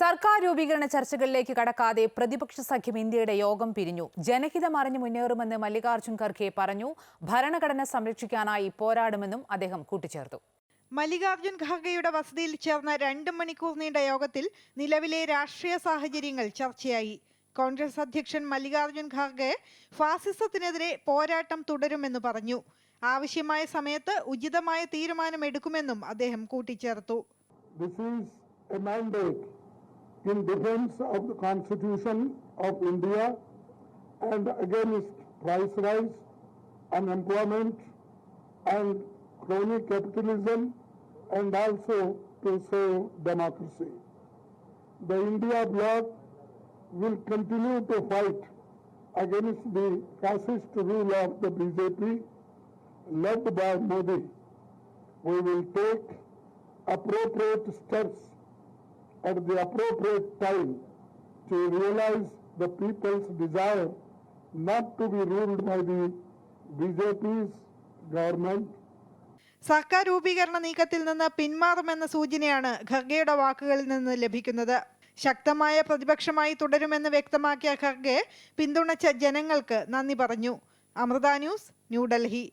സർക്കാർ രൂപീകരണ ചർച്ചകളിലേക്ക് കടക്കാതെ പ്രതിപക്ഷ സഖ്യം ഇന്ത്യയുടെ യോഗം പിരിഞ്ഞു. ജനഹിതം അറിഞ്ഞു മുന്നേറുമെന്ന് മല്ലികാർജുൻ ഖർഗെ പറഞ്ഞു. ഭരണഘടന സംരക്ഷിക്കാനായി പോരാടുമെന്നും അദ്ദേഹം കൂട്ടിച്ചേർത്തു. മല്ലികാർജുൻ ഖാർഗെയുടെ വസതിയിൽ ചേർന്ന രണ്ട് മണിക്കൂർ നീണ്ട യോഗത്തിൽ നിലവിലെ രാഷ്ട്രീയ സാഹചര്യങ്ങൾ ചർച്ചയായി. കോൺഗ്രസ് അധ്യക്ഷൻ മല്ലികാർജുൻ ഖാർഗെ ഫാസിസത്തിനെതിരെ പോരാട്ടം തുടരുമെന്ന് പറഞ്ഞു. ആവശ്യമായ സമയത്ത് ഉചിതമായ തീരുമാനം എടുക്കുമെന്നും അദ്ദേഹം കൂട്ടിച്ചേർത്തു. This is a mandate in defense of the Constitution of India and against price rise, unemployment and crony capitalism and also to save democracy. The India bloc will continue to fight against the fascist rule of the BJP led by Modi. We will take appropriate steps at the appropriate time to realize the people's desire not to be ruled by the BJP's government. സർക്കാർ രൂപീകരണ നീക്കത്തിൽ നിന്ന് പിന്മാറുമെന്ന സൂചനയാണ് ഖർഗെയുടെ വാക്കുകളിൽ നിന്ന് ലഭിക്കുന്നത്. ശക്തമായ പ്രതിപക്ഷമായി തുടരുമെന്ന് വ്യക്തമാക്കിയ ഖർഗെ പിന്തുണച്ച ജനങ്ങൾക്ക് നന്ദി പറഞ്ഞു. അമൃത ന്യൂസ് ന്യൂഡൽഹി